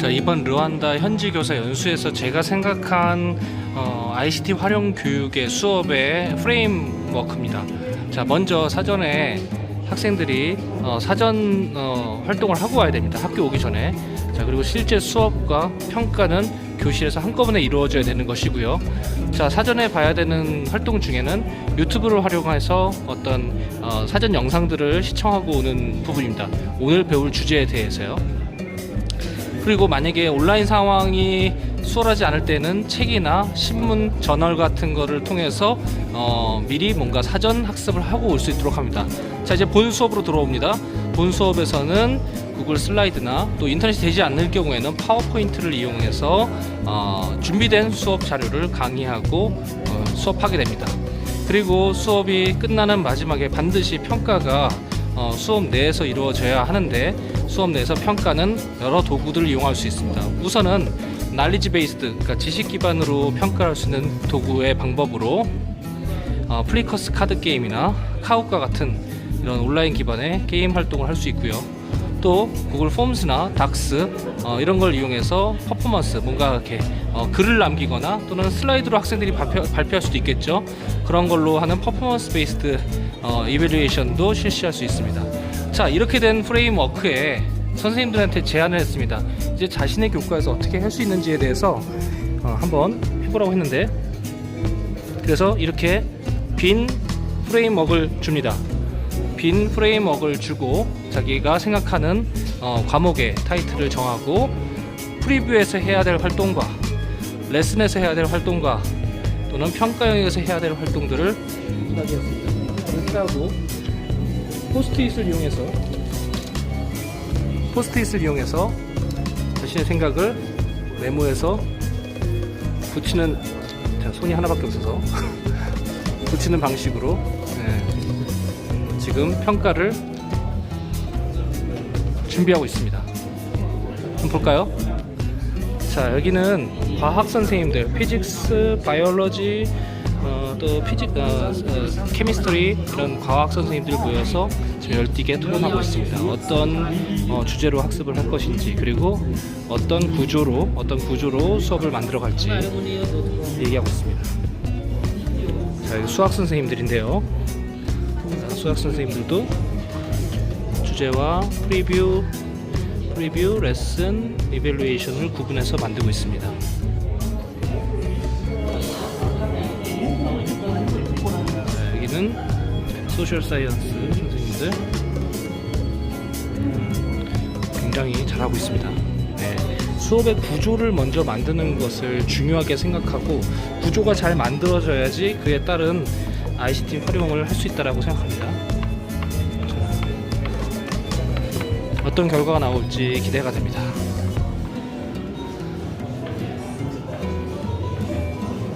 자 이번 르완다 현지 교사 연수에서 제가 생각한 어, ICT 활용 교육의 수업의 프레임워크입니다. 자 먼저 사전에 학생들이 어, 사전 어, 활동을 하고 와야 됩니다. 학교 오기 전에. 자 그리고 실제 수업과 평가는 교실에서 한꺼번에 이루어져야 되는 것이고요. 자 사전에 봐야 되는 활동 중에는 유튜브를 활용해서 어떤 어, 사전 영상들을 시청하고 오는 부분입니다. 오늘 배울 주제에 대해서요. 그리고 만약에 온라인 상황이 수월하지 않을 때는 책이나 신문, 저널 같은 거를 통해서 어, 미리 뭔가 사전 학습을 하고 올 수 있도록 합니다. 자 이제 본 수업으로 들어옵니다. 본 수업에서는 구글 슬라이드나 또 인터넷이 되지 않을 경우에는 파워포인트를 이용해서 어, 준비된 수업 자료를 강의하고 어, 수업하게 됩니다. 그리고 수업이 끝나는 마지막에 반드시 평가가 어, 수업 내에서 이루어져야 하는데 수업 내에서 평가는 여러 도구들을 이용할 수 있습니다. 우선은 날리지 베이스드, 그러니까 지식 기반으로 평가할 수 있는 도구의 방법으로 어, 플리커스 카드 게임이나 카우카 같은 이런 온라인 기반의 게임 활동을 할 수 있고요. 또 구글 폼스나 닥스 어, 이런 걸 이용해서 퍼포먼스 뭔가 이렇게 어, 글을 남기거나 또는 슬라이드로 학생들이 발표, 발표할 수도 있겠죠. 그런 걸로 하는 퍼포먼스 베이스드 어, 이벨리에이션도 실시할 수 있습니다. 자 이렇게 된 프레임워크에 선생님들한테 제안을 했습니다. 이제 자신의 교과에서 어떻게 할 수 있는지에 대해서 어, 한번 해보라고 했는데 그래서 이렇게 빈 프레임워크를 줍니다. 빈 프레임워크를 주고 자기가 생각하는 어, 과목의 타이틀을 정하고 프리뷰에서 해야 될 활동과 레슨에서 해야 될 활동과 또는 평가형에서 해야 될 활동들을 하고 포스트잇을 이용해서 포스트잇을 이용해서 자신의 생각을 메모해서 붙이는 자, 손이 하나밖에 없어서 붙이는 방식으로 네, 지금 평가를 준비하고 있습니다. 한번 볼까요? 자 여기는 과학 선생님들 피직스, 바이올로지, 어, 또 피직, 어, 어, 케미스트리 이런 과학 선생님들 모여서 지금 열띠게 토론하고 있습니다. 어떤 어, 주제로 학습을 할 것인지 그리고 어떤 구조로 어떤 구조로 수업을 만들어 갈지 얘기하고 있습니다. 자 수학 선생님들인데요. 자, 수학 선생님들도 주제와 프리뷰 프리뷰, 레슨, 이벨루에이션을 구분해서 만들고 있습니다. 자, 여기는 소셜 사이언스 선생님들 음, 굉장히 잘하고 있습니다. 네, 수업의 구조를 먼저 만드는 것을 중요하게 생각하고 구조가 잘 만들어져야지 그에 따른 ICT 활용을 할 수 있다고 생각합니다. 어떤 결과가 나올지 기대가 됩니다.